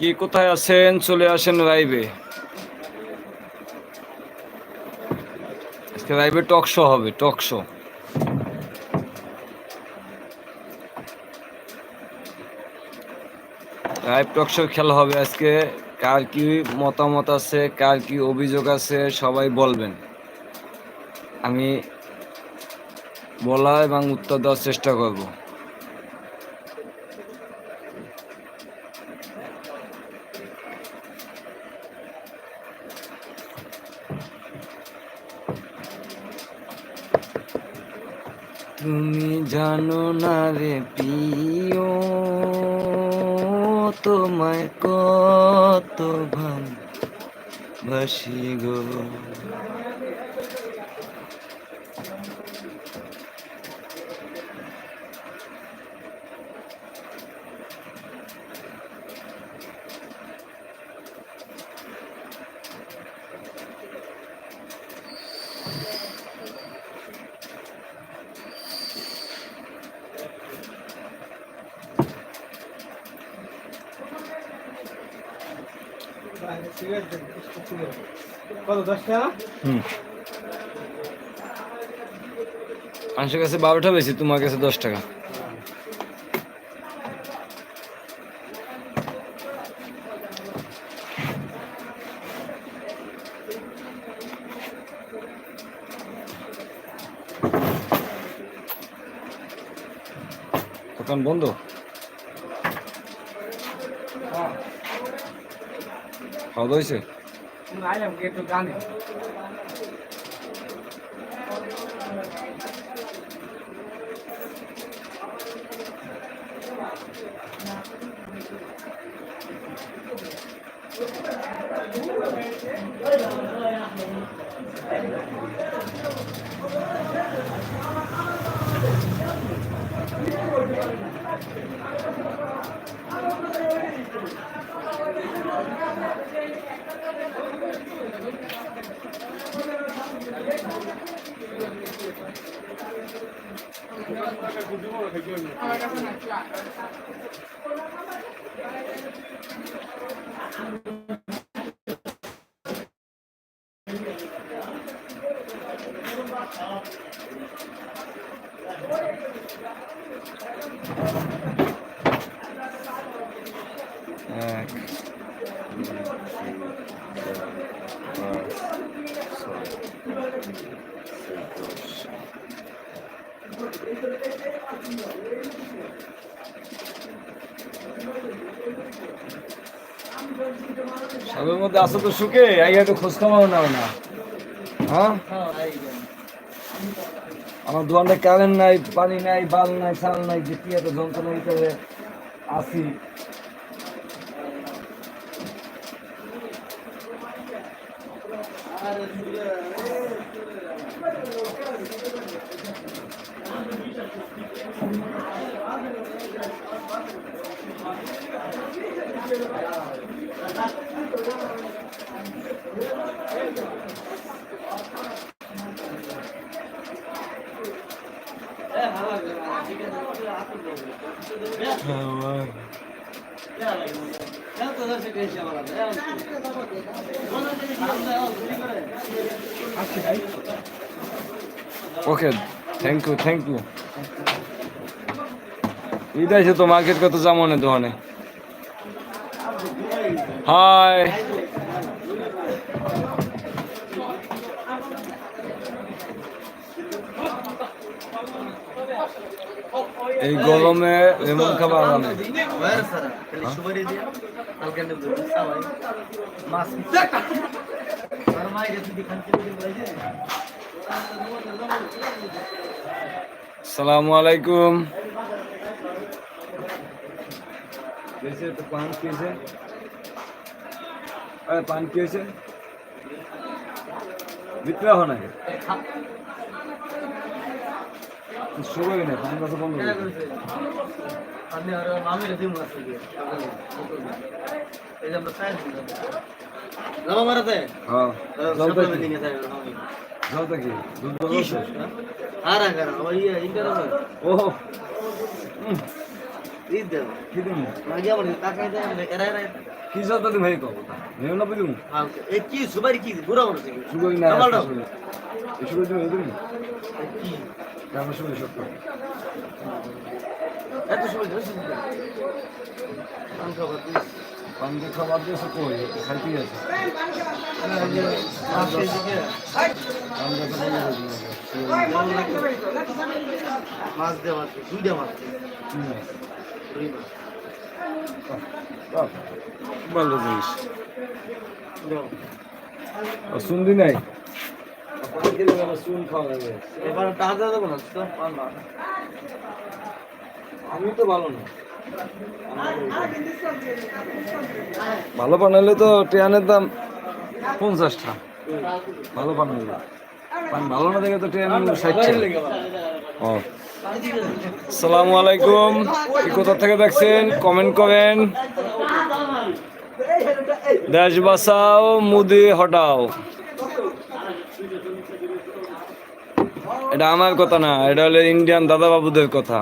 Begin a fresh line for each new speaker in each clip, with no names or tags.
কি কোথায় আছেন? চলে আসেন লাইভে আজকে লাইভে টক শো হবে talk show live talk show খেলা হবে আজকে। কার কি মতামত আছে, কার কি অভিযোগ আছে, সবাই বলবেন। আমি বলা এবং উত্তর দেওয়ার চেষ্টা করব তুমি জানো না রে প্রিয় তোমায় কত ভালোবাসি গো।
কত দশ টাকা
হুম কাছে বারোটা বেশি তোমার কাছে দশ টাকা। দোকান বন্ধ? খাওয়া দাওয়া হয়েছে
আইলাম কি একটু
সবের মধ্যে আসো তো সুখে আইয়া তো খোঁজ খবর নাও না হ্যাঁ? আমার দোকানে কারেন্ট নাই, পানি নাই, বাল নাই চাল নাই, যে কি এত যন্ত্রণা ভিতরে আসি okay thank you thank you Eid আছে তো মার্কেট কত জামনে দোকানে? হাই এই গরমে লেমন খাবার আরামে সালামু আলাইকুম পান কি কিয়েছে পান কিয়েছে বিক্রা হয় নাকি শুরু হয় না পান কথা বন্ধ।
আমি আর মামির দিম আছে এই আমরা সাইড লামা মারাতে?
হ্যাঁ। জলটা কি?
দিনে তাই মামি।
জলটা কি? দুধ বড় আছে?
আর আগার ওই ইন্টার
ও।
এই দেব।
কি দিমু?
মাগে আমার তাকাই দেয় এরা এরা
কি জল দিমু হেই কব? নেও না বুঝুম?
এ কি সুবারি কি?
না
আমার দাও।
দিমু
কি
কেমন সুগই সত্য
এত সময় ধরে আমি খাবার দিস
পান্ডে খাবার দিয়েছে? কই? খাইতে আছে
মাছ দেওয়া দুইটা মাছ
দিয়েছে ভালো জিনিস। শুনবি নাই? ভালো বানালে তো ট্রেনের দাম পঞ্চাশটা। ভালো বানালে ভালো না দেখে তো ট্রেন ষাট ও। সালামু আলাইকুম। কোথা থেকে দেখছেন? কমেন্ট করেন। দেশ বাঁচাও, মুদি হটাও। এটা আমার কথা না, এটা হলো ইন্ডিয়ান দাদাবাবুদের কথা।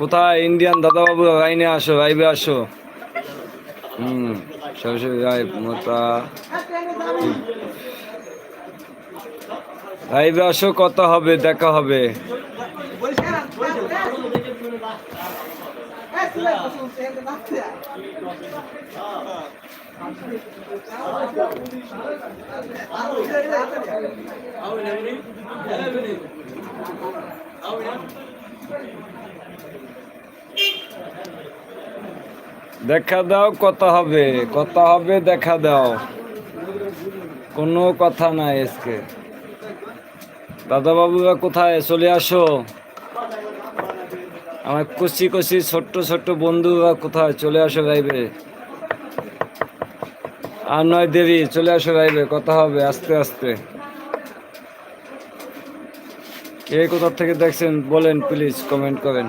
কোথায় ইন্ডিয়ান দাদাবাবু? আইনে আসো আইবে আসো। হুম, সরাসরি মোটা। আইবে আসো কত হবে, দেখা হবে। দেখা দাও কত হবে। কত হবে, দেখা দাও। কোনো কথা নাই আজকে। দাদা বাবুরা কোথায়? চলে আসো। আমার কচি কচি ছোট্ট ছোট্ট বন্ধুরা কোথায়? চলে আসো রাইবে আর নয়, দেরি, চলে আসো রাইবে কথা হবে, আস্তে আস্তে। কে কোথা থেকে দেখছেন, বলেন প্লিজ কমেন্ট করেন।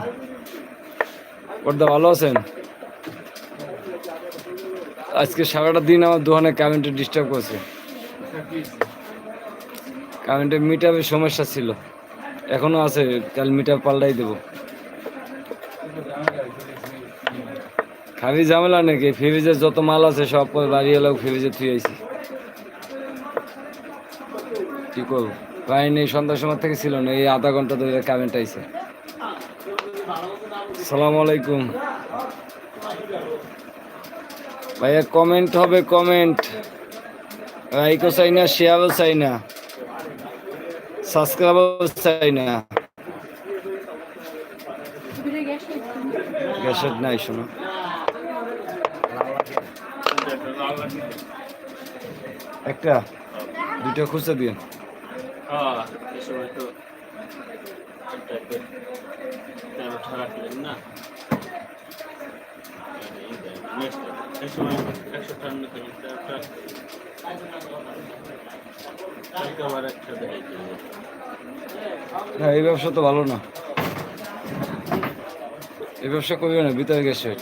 পর্দা ভালো আছেন? আজকে সারাটা দিন আমার দোকানে কারেন্টে ডিস্টার্ব করছে। কারেন্টের মিটারের সমস্যা ছিল। এখনও আছে, কাল মিটার পাল্টাই দেবো। খাবি ঝামেলা নাকি? ফ্রিজে যত মাল আছে সব বাড়ি এলাও ফ্রিজে থুই আইছি। কি করব? প্রায় নেই সন্ধ্যার সময় থেকে ছিল না এই আধা ঘণ্টা ধরে কারেন্ট আইছে। সালাম আলাইকুম। ভাইয়া কমেন্ট হবে কমেন্ট লাইকও চাই না শেয়ারও চাই না সাবস্ক্রাইবও চাই না। গ্যাসের নাই শোনো। একটা
দেখাইতে হবে।
না। এই ব্যবসা তো ভালো না। এই ব্যবসা করবে না ভিতরে গ্যাসেট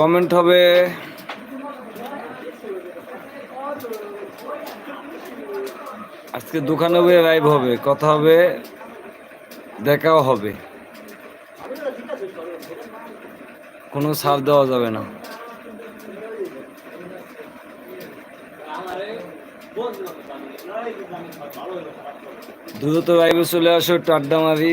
কমেন্ট হবে। আজকে দোকানে বয়ে লাইভ হবে, কথা হবে, দেখাও হবে। কোনো ছাড় দেওয়া যাবে না। দ্রুত লাইভে চলে আসো, টাড্ডা মারি।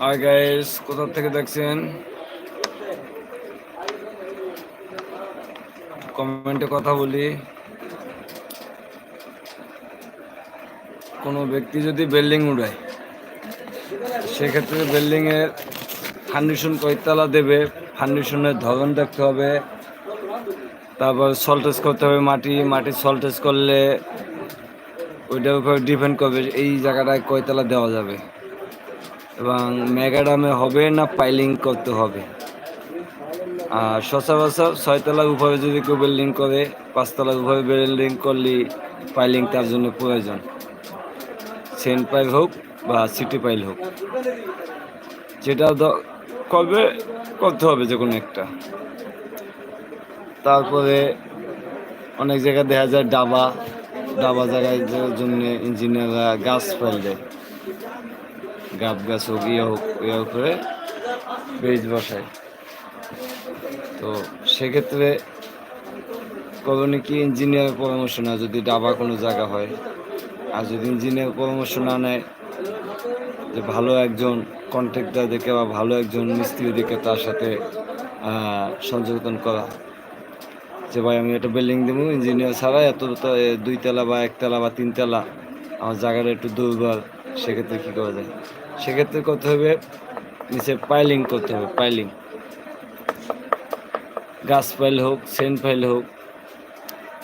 হাই গাইস কোথা থেকে দেখছেন? কমেন্টে কথা বলি। কোনো ব্যক্তি যদি বিল্ডিং উড়ায়। সেক্ষেত্রে বিল্ডিংয়ের ফাউন্ডেশন কয়তলা দেবে, ফাউন্ডেশনের ধরন দেখতে হবে, তারপর সল্টেজ করতে হবে মাটি মাটি সল্টেজ করলে ওইটার উপর ডিপেন্ড করবে এই জায়গাটায় কয়তলা দেওয়া যাবে। এবং মেগাডামে হবে না পাইলিং করতে হবে। আর সচরাচর ছয়তলার উপরে যদি কেউ বিল্ডিং করে, পাঁচতলার উপরে বিল্ডিং করলে পাইলিং তার জন্য প্রয়োজন। সেন্ট পাইপ হোক বা সিটি পাইল হোক। যেটা করবে করতে হবে যে কোনো একটা? তারপরে অনেক জায়গায় দেখা যায় ডাবা ডাবা জায়গায় জন্য ইঞ্জিনিয়াররা গাছ ফেল দেয়। গাব গাছ হোক ইয়ে হোক ইয়ে করে বেজ বসায়। তো সেক্ষেত্রে করণে কি ইঞ্জিনিয়ারের পরামর্শ না যদি ডাবা কোনো জায়গা হয়। আর যদি ইঞ্জিনিয়ার পরামর্শ না নেয় যে ভালো একজন কন্ট্রাক্টর দেখে বা ভালো একজন মিস্ত্রি দেখে তার সাথে আহ, সংযোজন করা। যে ভাই আমি একটা বিল্ডিং দেবো ইঞ্জিনিয়ার ছাড়া এত দুইতলা বা একতলা বা তিনতলা আমার জায়গাটা একটু দুর্বল সেক্ষেত্রে কী করা যায়? সেক্ষেত্রে করতে হবে নিচে পাইলিং করতে হবে পাইলিং গাছ পাইল হোক সেন্ট পাইল হোক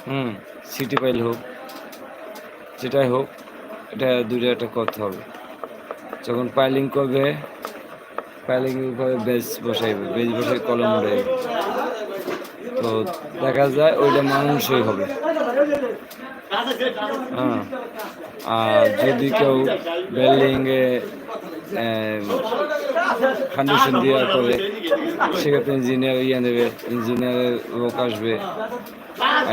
হুম সিটি পাইল হোক যেটাই হোক এটা দুটো একটা করতে হবে। যখন পাইলিং করবে পাইলিং করে বেজ বসাইবে বেজ বসাই কলম উঠাইবে তো দেখা যায় ওইটা মানুষই হবে। হ্যাঁ আর যদি কেউ বিল্ডিংয়ে ফাউন্ডেশন দেওয়ার পরে সেক্ষেত্রে ইঞ্জিনিয়ার ইয়ে নেবে ইঞ্জিনিয়ারের লোক আসবে,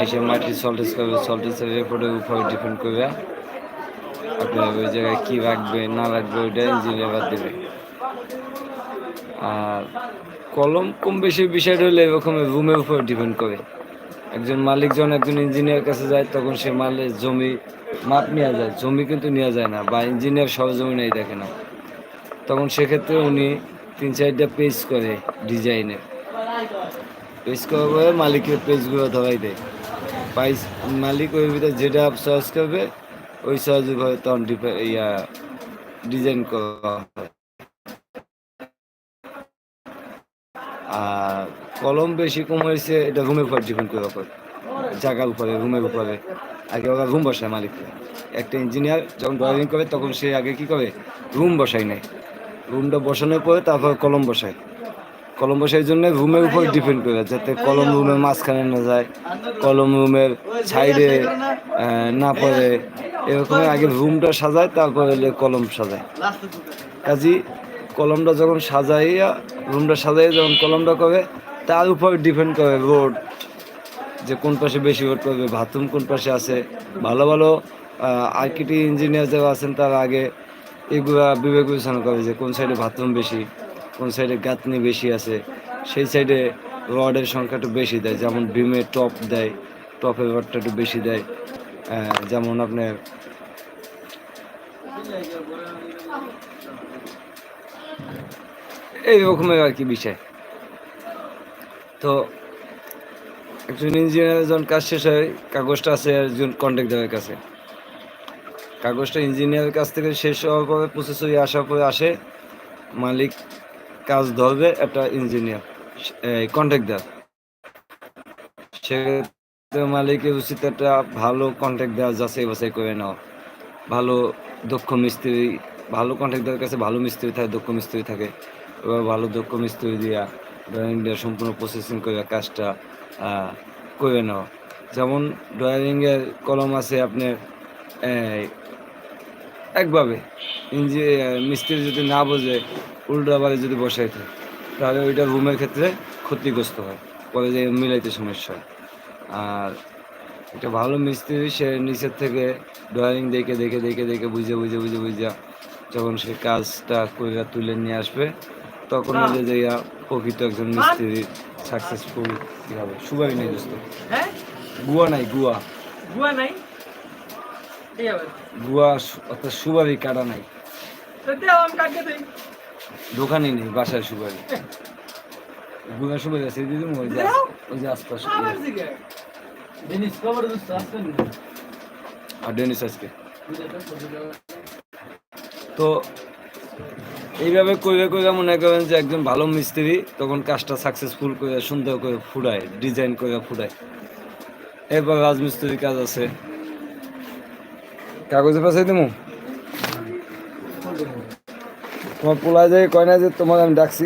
এসে মাটি সল্টেজ করবে সল্টেজের রিপোর্টের উপর ডিপেন্ড করবে। আপনার ওই জায়গায় কী রাখবে, না রাখবে, ওইটা ইঞ্জিনিয়ার দেবে। আর কলম কম বেশি বিষয়টা হলে এরকম রুমের উপর ডিপেন্ড করে। একজন মালিক যখন একজন ইঞ্জিনিয়ার কাছে যায়, তখন সে মালের জমি, মাপ নেওয়া যায়। জমি কিন্তু নেওয়া যায় না, বা ইঞ্জিনিয়ার সরজমি নেই দেখে না। তখন সেক্ষেত্রে উনি তিন চারটা পেজ করে ডিজাইনের পেজ করার পরে মালিকের পেজগুলো ধরাই দেয়। পাইস মালিক ওই ভিতরে যেটা চয়েস করবে ওই উপরে তখন ইয়া ডিজাইন করা হয়। আর কলম বেশি কম হয়েছে, এটা রুমের উপর ডিপেন্ড করে ওপর জায়গার উপরে রুমের উপরে। আগে ওরা রুম বসায় মালিক। একটা ইঞ্জিনিয়ার যখন ড্রয়িং করে, তখন সে আগে কি করে? রুম বসায় নেয়। রুমটা বসানোর পরে তারপর কলম বসায়। কলম বসার জন্য রুমের উপর ডিপেন্ড করে, যাতে কলম রুমের মাঝখানে না যায়, কলম রুমের সাইডে না পড়ে। এরকম আগে রুমটা সাজায়, তারপরে কলম সাজায়। কাজী, কলমটা যখন সাজাইয়া, রুমটা সাজাইয়া যখন কলমটা করে তার উপর ডিপেন্ড করে রোড, যে কোন পাশে বেশি রোড করবে, বাথরুম কোন পাশে আছে। ভালো ভালো আর্কিটেক্ট, ইঞ্জিনিয়ার যারা আছেন, তারা আগে এগুলা বিবেক বিবেচনা করে যে কোন সাইডে বাথরুম বেশি, কোন সাইডে গাঁথনি বেশি আছে। সেই সাইডে রডের সংখ্যা একটু বেশি দেয়, যেমন বিমে টপ দেয়, টপের রডটা একটু বেশি দেয়। যেমন আপনার এই রকমের আর কি বিষয়। তো একজন ইঞ্জিনিয়ার যখন কাজ শেষ হয় কাগজটা আছে একজন কন্ট্রাক্টরের কাছে। কাগজটা ইঞ্জিনিয়ারের কাছ থেকে শেষ হওয়ার পরে প্রসেস হয়ে আসার পরে আসে, মালিক কাজ ধরবে, একটা ইঞ্জিনিয়ার কন্ট্রাক্টর সে মালিকের উচিত একটা ভালো কন্ট্রাক্ট দেওয়া, যাচাই বাছাই করে নাও। ভালো, দক্ষ মিস্ত্রি, ভালো কন্ট্রাক্টরের কাছে ভালো মিস্ত্রি থাকে, দক্ষ মিস্ত্রি থাকে। এবার ভালো, দক্ষ মিস্ত্রি দিয়া ড্রয়িং দিয়ে সম্পূর্ণ প্রসেসিং করে কাজটা করে নাও। যেমন ড্রয়িংয়ের কলম আছে আপনার একভাবে। ইঞ্জি মিস্ত্রি যদি না বোঝে উল্টাবারে যদি বসাই থাকে তাহলে ওইটা রুমের ক্ষেত্রে ক্ষতিগ্রস্ত হয়। পরে যে মিলাইতে সমস্যা হয়। আর একটা ভালো মিস্ত্রি সে নিচের থেকে ড্রয়িং দেখে দেখে দেখে দেখে বুঝে বুঝে বুঝে বুঝে যখন সে কাজটা করে তুলে নিয়ে আসবে তখন যে ইয়া প্রকৃত একজন মিস্ত্রি সাকসেসফুল কি হবে? সুবাই নেই দোস্ত।
হ্যাঁ?
গুয়া নাই গুয়া।
গুয়া নাই?
গুয়া অর্থাৎ সুবারি কাটা নাই। দোকানই নেই বাসায় সুবারি গুয়া সুবারি আছে দিদি ওই যে। ওই যে আশপাশে
জিনিস খবর দিচ্ছে আসছেন
আর ডেনিস আজকে
তো
এইভাবে কইরা কইরা মনে করেন যে একজন ভালো মিস্ত্রি তখন কাজটা সাকসেসফুল করে সুন্দর করে ফুরায় ডিজাইন করে ফুরায়। এরপর রাজমিস্ত্রির কাজ আছে। কাগজে পাশাই দেবো তোমার পোলা যায় কয় না যে তোমাকে আমি ডাকছি।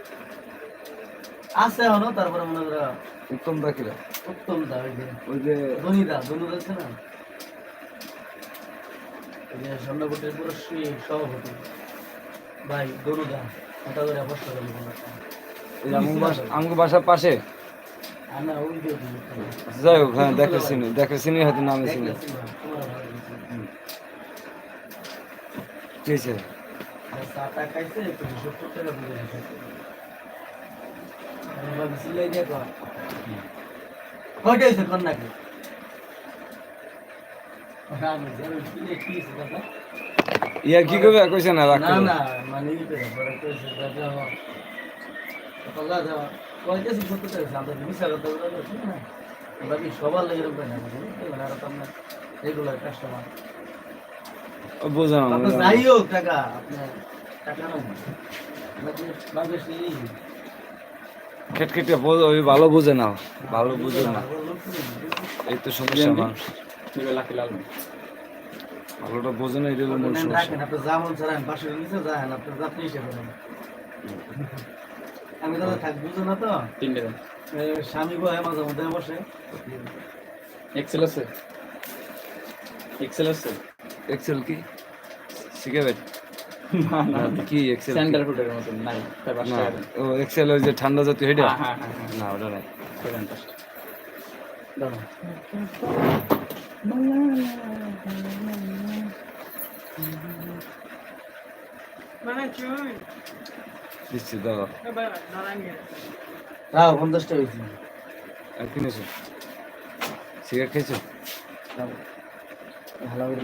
আছে
এখনও তারপরে মনে করো
উত্তম দাকিরা
উত্তম দা ওই যে
ওই যে
ধনীদা ধনুদা আছে না? ওই যে স্বর্ণকোটের পুরস্কৃ সভাপতি। ভাই ধনুদা ওটা করে বসতে গেল
এই আমগো বাসার পাশে? যাই হোক হ্যাঁ দেখেছি দেখেছি হয়তো নামে চিনি।
দেখতেছি না, কয়টা হয়েছে কন্যাকে আমি কি
করবে কইছে না রাখ
না না মানে ই করে পরে কইছে দাদা আমার যাওয়া কইতেছি সত্তর টাকা আমরা মিশা কথা বলে না ভাবি সবার লাগে এরকম না মানে আর তো আমরা রেগুলার কাস্টমার
বোঝা না
আপনার
বোঝা না।
যাই হোক টাকা আপনার টাকা বাংলাদেশ বাংলাদেশ নেই
খেটখেটে ওই ভালো বোঝে না ভালো বুঝে না। এই তো সমস্যা মানুষ ভালোটা বোঝে না এটা মূল সমস্যা।
আমি দাদা থাক বুঝো না তো?
তিনটে
স্বামী বয় মাঝে মধ্যে বসে।
এক্সেল আছে? এক্সেল আছে?
এক্সেল কি? সিগারেট?
না না
কি এক্সেল
স্যান্ডাল ফুটের মতন নাই।
ও এক্সেল ওই যে ঠান্ডা জাতীয় হেডা
হ্যাঁ হ্যাঁ হ্যাঁ
না ওটা নাই। দিচ্ছি
পঞ্চাশটা হয়েছে।
আর কিনেছো? সিগারেট খেয়েছো?
ভালো করে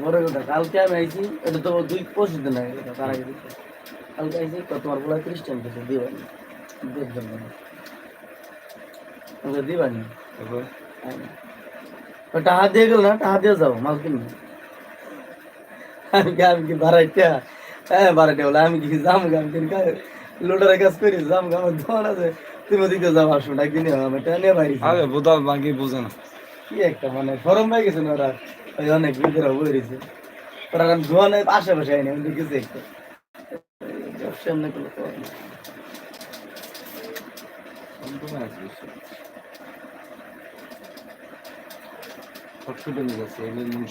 লোক। তো বড় কথা, কালকে আমি আইছি এটা তো দুই পঁচিশ দিন আগে তার আগে দিতে। কালকে আইছি তো তোমার বলা খ্রিস্টান কিছু দিবানি দেখবেন না আমাকে দিবানি টাকা দিয়ে গেল না টাকা দিয়ে যাও মাল কিনবে। আমি কি আমি কি বাড়াইতে হ্যাঁ বাড়াইতে বলে আমি কি যাম গাম কিন লোডারের কাজ করি যাম গাম দোকান আছে। তুমি ওদিকে যাও আসো একদিন আমি টেনে বাইরে
আরে বোধা বাকি বোঝে না।
কি একটা মানে ফরম পাই গেছে না ওরা অনেক ভিতরে বইরেছে ওরা আমি ধোয়ানের আশেপাশে আইনি আমি দেখেছি একটা।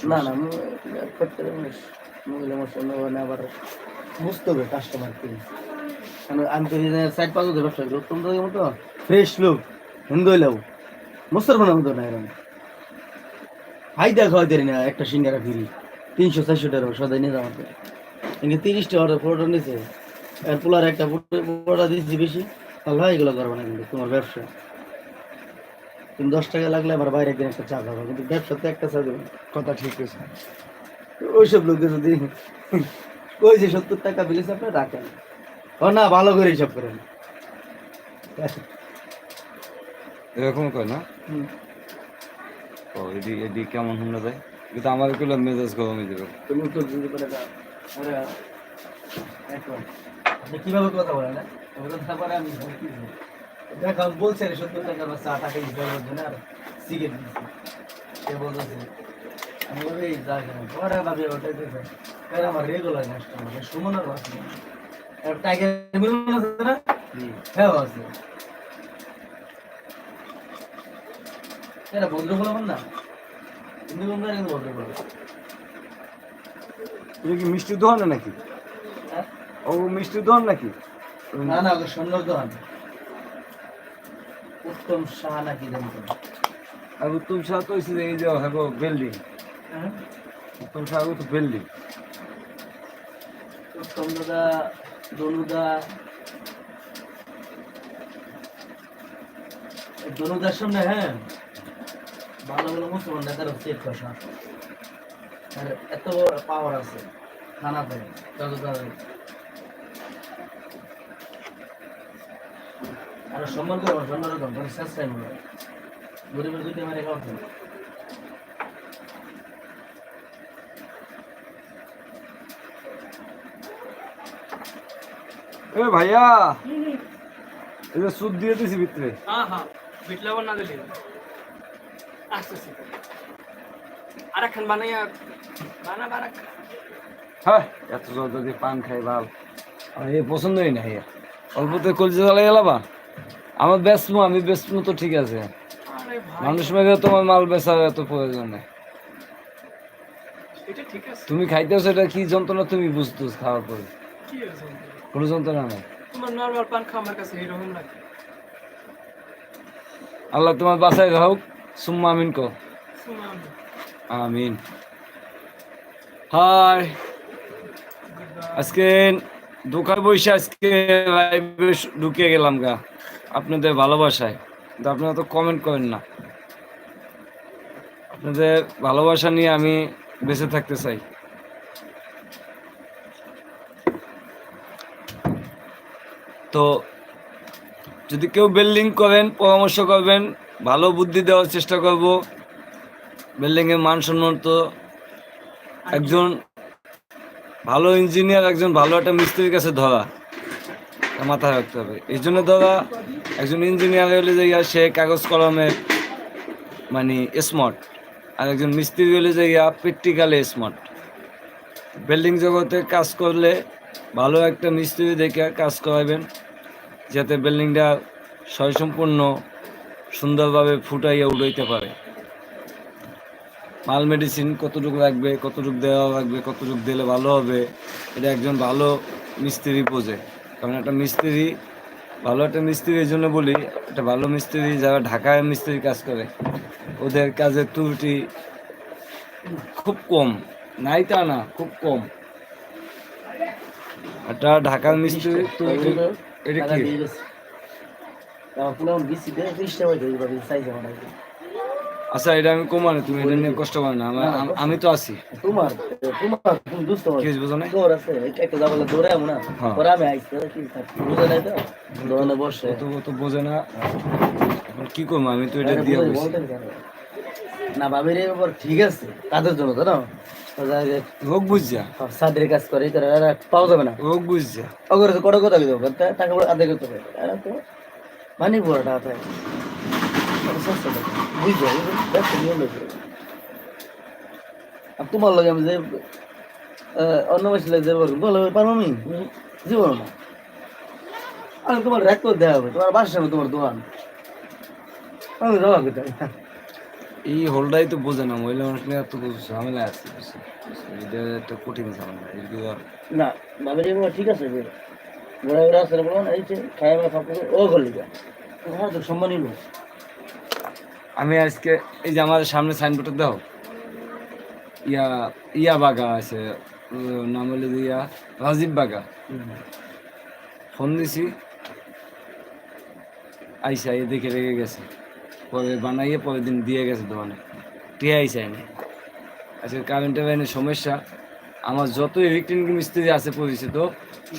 না। না মহিলা মশলা মানে আবার বুঝতে হবে কাস্টমার কি আমি তো সাইড পাঁচ ব্যবসা করি তোমরা মতো ফ্রেশ লোক হিন্দু হইলেও। মুসলমানের মতো না এরকম। হাই দেখা হয় না একটা সিঙ্গারা ফিরি। তিনশো চারশো টাকা সদাই নিয়ে যাওয়াতে এখানে তিরিশটা অর্ডার ফটো নিছে। এর পোলার একটা ফটো দিচ্ছি বেশি। হয় এগুলো করব না কিন্তু তোমার ব্যবসা। তুমি দশ টাকা লাগলে আবার বাইরে একদিন একটা চা খাব কিন্তু ব্যবসাতে একটা চা দেবে।
কথা ঠিক আছে।
ওইসব লোকদের যদি ওই যে সত্তর টাকা বিল হিসাব করে রাখেন ও না ভালো করে হিসাব করেন।
এরকম কয় না? ও এডি এডি কেমন শুনে যায় কিন্তু আমারগুলো মেজাজ গরমই দেবে
তুমি উত্তর দিতে পারে না আপনি কীভাবে কথা বলেন না ওগুলো তারপরে আমি কি বলব? আমি বলছি রে সত্তর টাকা বা চা টাকা হিসাব করার জন্য আর সিগারেট দিচ্ছি সে বলতেছে? আমি বলি এই যা কেন পরে ভাবি ওটা দিতে কারণ আমার রেগুলার কাস্টমার সুমনের আছে টাইগার মিলন আছে না? হ্যাঁ আছে। এটা বন্ধু বলবেন না। হিন্দু বন্ধু কিন্তু বন্ধু বলব
এটা কি মিষ্টির দোকানে নাকি?
হ্যাঁ?
ও মিষ্টির দোকান নাকি?
না না ওকে সুন্দর দোকান উত্তম শাহ নাকি জানি তো।
আর উত্তম শাহ তো যে এই যে হ্যাগো বিল্ডিং।
হ্যাঁ?
উত্তম শাহ তো বিল্ডিং।
উত্তম দাদা দনুদা। এই দনুদার সামনে হ্যাঁ? ভালো ভালো মুসলমান নেতারা আর এত পাওয়ার আছে থানাতে যতটা আর সম্মান করব সম্মান রকম কোনো শেষ টাইম হলো। গরিবের দুইটা মারে খাওয়া
এ ভাইয়া এই যে সুদ দিয়ে দিছি ভিতরে।
হ্যাঁ হ্যাঁ। বিট না দিলে। আসতেছি। বানাইয়া
হ্যাঁ এত জল যদি পান খাই ভালো আমার এই পছন্দই না অল্পতে কলজে আমার বেসমু আমি বেসমু তো ঠিক আছে। মানুষ মেরে তোমার মাল বেচার এত প্রয়োজন নেই। তুমি খাইতেছো এটা কি যন্ত্রণা তুমি বুঝতো খাওয়ার পরে? কোনো যন্ত্রণা নেই। আল্লাহ তোমার বাসায় হোক সুম্মা আমিন কো আমিন। হাই। আজকে দোকান বসে আজকে লাইভে ঢুকে গেলাম গা। আপনাদের ভালোবাসায়। কিন্তু আপনারা তো কমেন্ট করেন না। আপনাদের ভালোবাসা নিয়ে আমি বেঁচে থাকতে চাই। তো যদি কেউ বিল্ডিং করেন পরামর্শ করবেন ভালো বুদ্ধি দেওয়ার চেষ্টা করব। বিল্ডিংয়ের মান সম্মান তো একজন ভালো ইঞ্জিনিয়ার একজন ভালো একটা মিস্ত্রির কাছে ধরা মাথায় রাখতে হবে। এই জন্য ধরা, একজন ইঞ্জিনিয়ার হলে যাইয়া সে কাগজ কলমে মানে স্মার্ট আর একজন মিস্ত্রি হলে যাইয়া প্র্যাকটিক্যালে স্মার্ট বিল্ডিং জগতে কাজ করলে ভালো একটা মিস্ত্রি দেখে কাজ করাবেন, যাতে বিল্ডিংটা স্বয়ংসম্পূর্ণ সুন্দরভাবে ফুটাইয়া উড়াইতে পারে। মাল মেডিসিন কতটুকু লাগবে, কতটুকু দেওয়া লাগবে, কতটুকু দিলে ভালো হবে, এটা একজন ভালো মিস্ত্রি বোঝে। কারণ একটা মিস্ত্রি, ভালো একটা মিস্ত্রি এই জন্য বলি, একটা ভালো মিস্ত্রি যারা ঢাকায় মিস্ত্রি কাজ করে, ওদের কাজের ত্রুটি খুব কম। নাই তা না, খুব কম। একটা ঢাকার মিস্ত্রি এটা কি? আচ্ছা এটা আমি কমানো তুমি এটা নিয়ে কষ্ট করো না আম- তো আছি।
তোমার তোমার তুমি দুস্থ
কি বোঝো নাই?
দৌড় আছে একটা যাবলে দৌড়ে আমো না।
হ্যাঁ।
পরে আমি ওরা কি বুঝে নাই তো? দোকানে বসে।
অত বোঝে না। কি করব আমি তো এটা দিয়ে।
না এবার ঠিক আছে জন্য তো না? হোক,
রোগ বুঝছা
সাদের কাজ করে এরা পাওয়া যাবে না।
রোগ বুঝছা
তো কটা কথা টাকা আদায় করতে হবে। তো মানি পড়া টাকা বুঝছ? তোমার লগে আমি যে অন্য মাসে যে বলে পারব আমি? জীবন না। আমি তোমার রেক করে দেওয়া হবে তোমার বাসার সামনে তোমার দোকান। আমি দিতে হবে।
এই হোলটাই তো বোঝে না মহিলা মানুষ নিয়ে কিছু ঝামেলা আছে এটা একটা কঠিন ঝামেলা
না এবার ঠিক আছে আছে বলো এই যে সব ও করলি যা হ্যাঁ তো সম্মানই লোক
আমি আজকে এই যে আমার সামনে সাইনবোর্ডে দাও। ইয়া ইয়া বাগা আছে নাম হলো ইয়া রাজীব বাগা। ফোন দিছি। আইসা এ দেখে রেখে গেছে। পরে বানাইয়ে পরের দিন দিয়ে গেছে দোকানে। টিয়া আইসা এনে। আজকে কারেন্টের লাইনের সমস্যা। আমার যত ইলেকট্রিক মিস্ত্রি আছে পরিচিত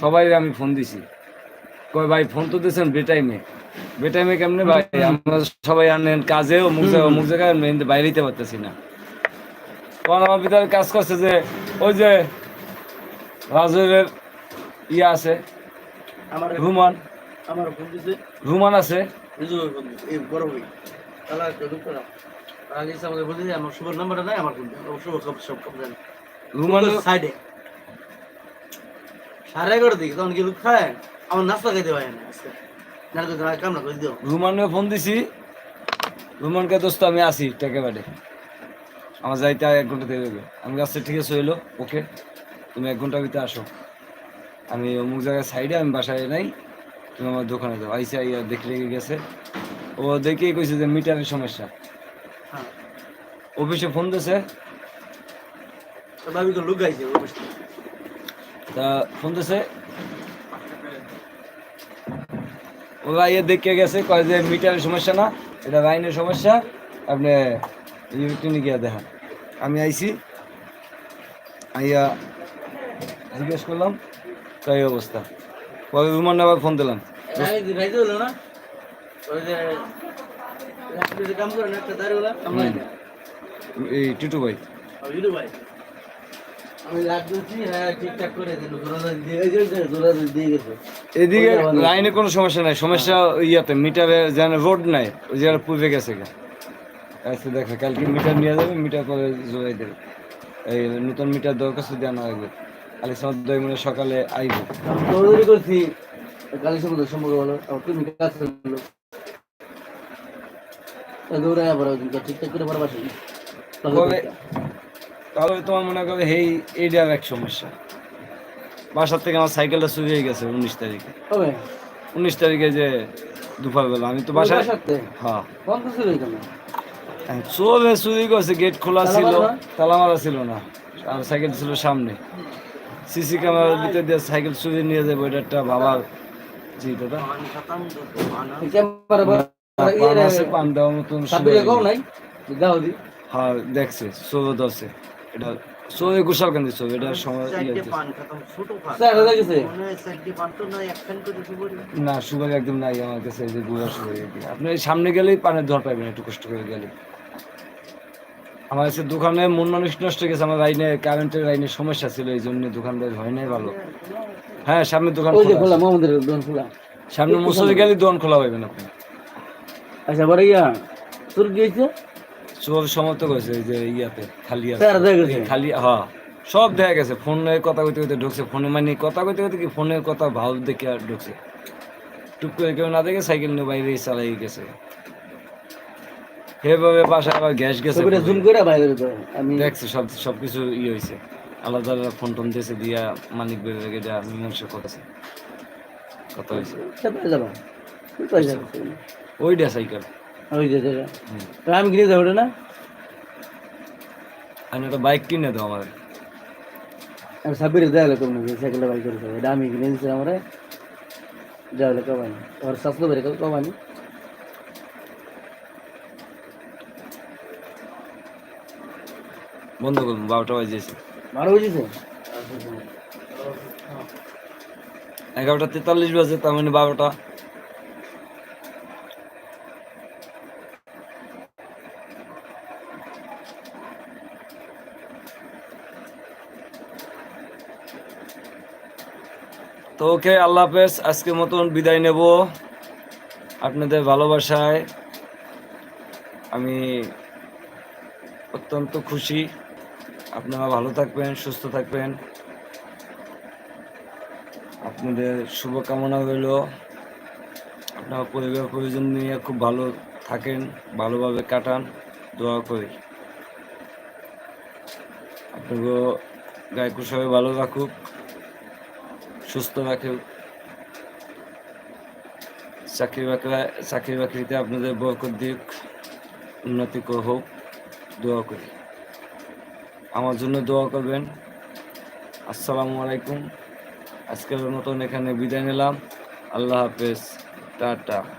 সবাই আমি ফোন দিছি। কয় ভাই ফোন তো দিয়েছেন বেটাইমে বেটাইমে কেমনে ভাই? আমরা সবাই আনেন কাজে অমুক জায়গায় অমুক জায়গায় বাইরে দিতে পারতেছি না। তখন আমার ভিতরে কাজ করছে যে ওই যে রাজের ইয়ে আছে
আমার
রুমান।
আমার ফোন দিছে।
রুমান আছে। রুমান
সাইডে সাড়ে এগারো দিকে তখন কি খায়? আমার নাস্তা খাইতে হয় না আজকে। না তো কাম না করে দিও।
রুমানকে ফোন দিছি। রুমানকে দোস্ত আমি আসি টেকে বাড়ি। আমার যাইতে এক ঘণ্টা দেরি হবে আমি কাছে ঠিক আছে হইল। ওকে তুমি এক ঘণ্টার ভিতরে আসো। আমি অমুক জায়গায় সাইডে আমি বাসায় নাই। তুমি আমার দোকানে যাও। আইসা ইয়া দেখে রেখে গেছে। ও দেখে কইছে যে মিটারের সমস্যা।
হ্যাঁ।
অফিসে ফোন দিছে।
তো ভাবি তো লুক গাইছে
তা ফোন দিছে ওরা ইয়ে দেখে গেছে কয় যে মিটারের সমস্যা না এটা লাইনের সমস্যা। আপনি ইলেকট্রনিক গিয়ে দেখান। আমি আইছি আইয়া জিজ্ঞেস করলাম তাই অবস্থা। পরে রুমান আবার ফোন দিলাম
গাইতে হলো না? ওই যে রাত্রে যে কাম করে না একটা দাঁড়িয়ে সামলাই না
এই টিটু ভাই। এদিকে লাইনে কোনো সমস্যা নাই সমস্যা ইয়াতে মিটারে যেন রোড নাই ওই জায়গায় পুড়ে গেছে আচ্ছা দেখো কালকে মিটার নিয়ে যাবে মিটার পরে জোগাই দেবে। এই নতুন মিটার দরকার শুধু আনা লাগবে কালি মনে হয় সকালে আইব।
দৌড়ি করছি কালী সম্পর্ক সম্পর্ক বলো আমার তুমি কাজ করল দৌড়ে আবার ঠিকঠাক করে
তাহলে তোমার মনে করবে এই এইটার এক সমস্যা। বাসার থেকে আমার সাইকেলটা চুরি হয়ে গেছে উনিশ তারিখে। উনিশ তারিখে যে দুপুরবেলা আমি তো বাসায় হ্যাঁ।
বন্ধ
চোরে চুরি করছে গেট খোলা ছিল তালা মারা ছিল না। আর সাইকেল ছিল সামনে। সিসি ক্যামেরার ভিতর দিয়ে সাইকেল চুরি নিয়ে যাবে ওইটা একটা বাবার জি দাদা পান দেওয়ার মতন হ্যাঁ দেখছে চোর আছে এটা চোরে গোসাল কান্দি চোর এটা সময় ইয়ে হইতেছে।
স্যার হয়ে গেছে।
না সুগার একদম নাই আমার কাছে এই যে গুড়া সুগার আপনি সামনে গেলেই পানের ধর পাইবেন একটু কষ্ট করে গেলে আমার কাছে দোকানে মন মানুষ নষ্ট গেছে আমার লাইনে কারেন্টের লাইনের সমস্যা ছিল এই জন্য দোকানদার হয় নাই ভালো। হ্যাঁ সামনে দোকান
ওই
খোলা
খোলা দোকান খোলা।
সামনে মুসলি গেলে দোকান খোলা পাইবেন আপনি।
আচ্ছা বড় ইয়া তোর গিয়েছে
সমর্থ করেছে এই যে ইয়াতে খালি খালি হ্যাঁ সব দেখা গেছে ফোনে কথা কইতে কইতে ঢুকছে ফোনে মানে কথা কইতে কইতে কি ফোনের কথা ভাব দেখে আর ঢুকছে। টুক করে কেউ না দেখে সাইকেল নিয়ে বাইরে চালাই গেছে। বাসায় আবার গ্যাস গেছে
জুম করে বাইরে আমি
দেখছে সব সব কিছু ইয়ে হয়েছে। আলাদা আলাদা ফোন টোন দিয়েছে দিয়া মানিক বেড়ে রেখে যা মীমাংসা করেছে কথা হয়েছে। ওইটা সাইকেল।
ওই যে আমি কিনে যাব না?
আমি একটা বাইক কিনে দাও আমার
আমি সাবিরে দেওয়ালে কম নাকি? সাইকেলটা বাইক করে এটা আমি কিনে দিচ্ছি আমার। দেওয়ালে কমানি ওর স্বাস্থ্য বেড়ে কমানি?
বন্ধ করুন বারোটা বাজিয়েছে।
ভালো বুঝেছে
এগারোটা তেতাল্লিশ বাজে তার মানে বারোটা। তো ওকে, আল্লাহ হাফেজ, আজকের মতন বিদায় নেব। আপনাদের ভালোবাসায় আমি অত্যন্ত খুশি। আপনারা ভালো থাকবেন, সুস্থ থাকবেন। আপনাদের শুভকামনা রইল। আপনার পরিবার, পরিজন নিয়ে খুব ভালো থাকেন, ভালোভাবে কাটান, দোয়া করি। আপনাকে সবাই ভালো রাখুক। সুস্থ রাখে চাকরি বাকরি চাকরি বাকরিতে আপনাদের বরকত দিক, উন্নতি হোক, দোয়া করি। আমার জন্য দোয়া করবেন। আসসালামু আলাইকুম। আজকের মতন এখানে বিদায় নিলাম। আল্লাহ হাফেজ। টাটা।